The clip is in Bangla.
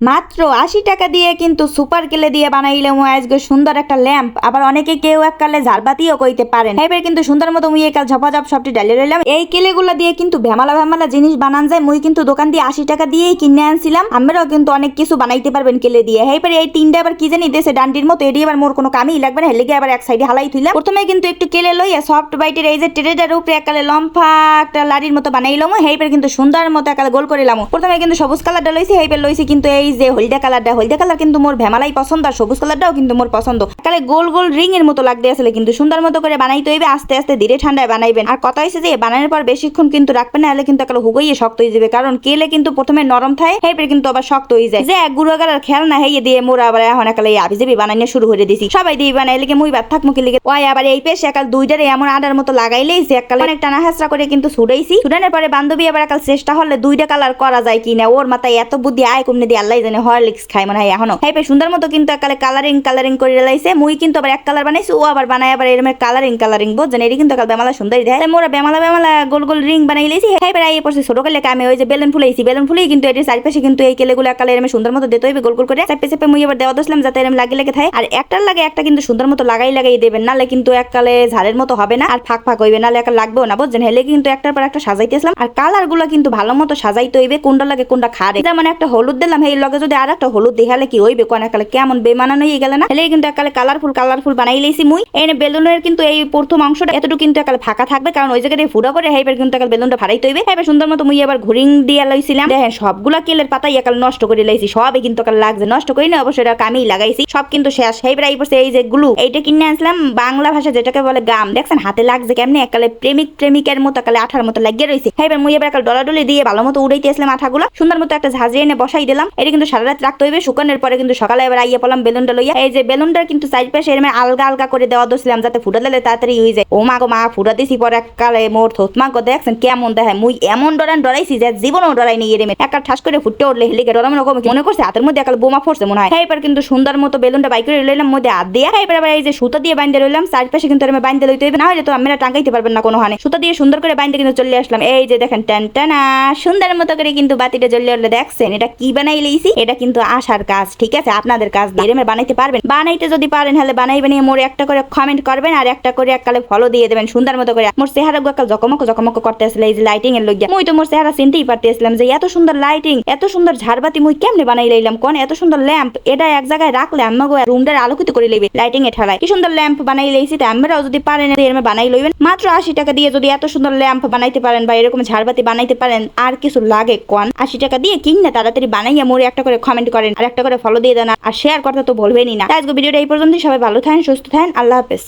মাত্র আশি টাকা দিয়ে কিন্তু সুপার কেলে দিয়ে বানাইলে মুই আজকে সুন্দর একটা ল্যাম্প। আবার অনেকে কেউ এক কালে ঝাড়বাতিও কইতে পারেন এবার কিন্তু সুন্দর মতো মুই একাল ঝপাঝপ সবটি ডালিয়ে রইলাম। এই কেলেগুলো দিয়ে কিন্তু ভেমালা ভেমালা জিনিস বানান যায়, মুই কিন্তু দোকান দিয়ে আশি টাকা দিয়েই কিনে আনছিলাম। আমরাও কিন্তু অনেক কিছু বানাইতে পারবেন কেলে দিয়ে। এইবার এই তিনটা আবার কি জানি দেশে ডান্ডির মতো, এটি আবার মোর কোনো কামই লাগবে না। হেলিগে আবার এক সাইডে হালাই থইলাম। প্রথমে কিন্তু একটু কেলে লইয়া সফট বাইটের এই যে ট্রেডার উপরে একালে লম্ফা একটা লাড়ির মতো বানাইলাম হেইবার কিন্তু সুন্দর মতো একালে গোল করিলাম প্রথমে কিন্তু সবুজ কালারটা লইছি হেইবার লইছি কিন্তু এই যে হলদা কালারটা, হলদা কালার কিন্তু মোর ভেমালাই পছন্দ আর সবুজ কালারটাও কিন্তু মোর পছন্দ। একালে গোল গোল রিং এর মতো লাগতে আসলে কিন্তু সুন্দর মতো করে বানাইতে হইবে, আস্তে আস্তে ধীরে ঠান্ডায় বানাইবেন। আর কথা হয়েছে যে, বানানোর পর বেশিক্ষণ কিন্তু রাখবেন না হলে কিন্তু একালে হুগইয়ে শক্ত হয়ে যাবে। কারণ কেলে কিন্তু প্রথমে নরম থাকে হেইবার কিন্তু আবার শক্ত হয়ে যায়। যে গুড়াগার আর খেল না হেয়ে দিয়ে মোর আবার এখন একালে আবি যাবি বানাইনে শুরু করে দিছি। সবাই দিয়ে বানাইলে কি মুই বাদ থাক মুখে লিগে? ওই আবার এই পেশ একাল দুইটারে এমন আডার মতো লাগাইলেই সে একালে অনেক টানা হাসরা করে কিন্তু ছুটাইছি। ছুটানোর পরে বান্ধবী আবার একাল চেষ্টা হলে দুইটা কালার করা যায় কিনা, ওর মাথায় এত বুদ্ধি আয় কমনে দিয়ে আল্লাহ জানে হরলিক্স খাই, মনে হয় এখনও। হাইপে সুন্দর মতো কিন্তু একালে কালারিং কালারিং করে লাইছে। মুই কিন্তু আবার এক কালার বানাইছি, ও আবার বানায় আবার এরকম কালারিং কালারিং বোঝেন এটি কিন্তু একাল বেমালা সুন্দর দেয় মোরা বেমালা বেমালা গোল গোল রিং বানাই লাইছি। হাইপে আই পড়ছে ছোট কালে আমি ওই যে বেলুন ফুলাইছি। বেলুন ফুলেই কিন্তু এটির চারিপাশে কিন্তু এই কেলেগুলো একালে এরম সুন্দর মতো দিতে হইবে গোল গোল করে। চাপে চাপে মুই এবার দেওয়া দোসলাম যাতে এরম লাগে লেগে থাকে। আর একটার লাগে একটা কিন্তু সুন্দর মতো লাগাই লাগাই দেবেন, নালে কিন্তু এককালে ঝাড়ের মতো হবে না, আর ফাঁক ফাঁক হইবে, নালে একা লাগবেও না বুঝছেন হেলে কিন্তু একটার পর একটা সাজাইতে আসলাম। আর কালারগুলো কিন্তু ভালো মতো সাজাইতে হইবে, কোনটা লাগে কোনটা খারে। যেমন একটা হলুদ দিলাম এই লগে যদি আর একটা হলুদ দেখালে কি হইবে? কোন একালে কেমন বেমানানো হয়ে গেলে না? হেলে কিন্তু একালে কালারফুল কালারফুল বানাই লাইছি মুই। এনে বেলুনের কিন্তু এই প্রথম অংশটা এতটুকু কিন্তু একালে ফাঁকা থাকবে, কারণ ওই জায়গায় ফুটা করে হেইবার কিন্তু একাল বেলুনটা ফাড়াইতে হইবে। এবার সুন্দর মতো মুই আবার ঘুরিং দিয়ে লাইছিলাম। দেখেন, সবগুলা কেলের পাতাই একাল নষ্ট করে লাইছি, সবই কিন্তু একাল লাগছে। নষ্ট করি না অবশ্যই এটা কামেই লাগাইছি। সব কিন্তু শেষ। হেইবার এই পড়ছে এই যে গ্লু, এইটা কিনে আনছিলাম বাংলা ভাষা যেটাকে বলে গাম। দেখছেন, হাতে লাগছে কেমনি? একালে প্রেমিক, প্রেমিকের মতো একালে আঠার মতো লাগিয়ে রয়েছে হেইবার মুই এবার একাল ডলাডলি দিয়ে ভালো মতো উড়াইতে আসলাম আঠাগুলো। সুন্দর মতো একটা ঝাঁঝিয়ে এনে বসাই দিলাম। এটা কিন্তু সারা রাত রাখতে হইবে। শুকানোর পরে কিন্তু সকালে এবার আইয়া পড়লাম বেলুনটা লইয়া। এই যে বেলুনটার কিন্তু সাইড চারিপাশে এরমে আলগা আলগা করে দেওয়া দছিলাম যাতে ফুটা দিলে তাড়াতাড়ি হয়ে যায়। ও মা গো মা, ফুটা দিছি পরে কালে মোর থোত। মা গো দেখছেন কেমন দেখায়। মুই এমন ডরান ডরাইছি যে জীবনও ডরাই নেই এরমে। একটা ঠাস করে ফুটে উঠলে হেলিকে ডরাম রকম মনে করছে? হাতের মধ্যে একাল বোমা পড়ছে মনে হয়। এইবার কিন্তু সুন্দর মতো বেলুনটা বাইক করে লইলাম, মধ্যে হাত দিয়ে। এইবার আবার এই যে সুতা দিয়ে বাইন্দে রইলাম চারিপাশে কিন্তু এরমে বাইন্দে লইতে হইবে। না হলে তো আমরা টাঙ্গাইতে পারবেন না কোনো হানে সুতা দিয়ে সুন্দর করে বাইন্দে কিন্তু চলে আসলাম। এই যে দেখেন টান টানা সুন্দর মতো করে কিন্তু বাতিটা জ্বললে উঠলে দেখছেন? এটা কি বানাই লইছি? এটা কিন্তু আশার কাজ, ঠিক আছে? আপনাদের কাজ এরমে বানাইতে পারবেন? বানাইতে যদি পারেন হলে বানাইবেন মোর একটা করে কমেন্ট করবেন, আর একটা করে এককালে ফলো দিয়ে দেবেন, সুন্দর মতো করে। মোর চেহারা গোকাল জকমক জকমক করতে আসলে এই যে লাইটিং এর লইয়া মুই তো মোর চেহারা চিনতেই পারতেছিলাম যে এত সুন্দর লাইটিং এত সুন্দর ঝাড়বাতি মুই কেমনে বানাই লাইলাম কোন? এত সুন্দর ল্যাম্প এটা এক জায়গায় রাখলে আমাকে রুমটার আলোকিত করে লইবে লাইটিং এ ঠালাই কি সুন্দর ল্যাম্প বানাই লাইছি তা আমরাও যদি পারেন এরমে বানাই লইবেন। মাত্র আশি টাকা দিয়ে যদি এত সুন্দর ল্যাম্প বানাইতে পারেন বা এরকম ঝাড়বাতি বানাইতে পারেন, আর কিছু লাগে কোন? আশি টাকা দিয়ে কিন না তাড়াতাড়ি বানাইয়া মোরে একটা করে কমেন্ট করেন আর একটা করে ফলো দিয়ে দেন আর শেয়ার করতে তো বলবেনই না। আজকে ভিডিওটা এই পর্যন্ত সবাই ভালো থাকেন, সুস্থ থাকেন। আল্লাহ হাফেজ।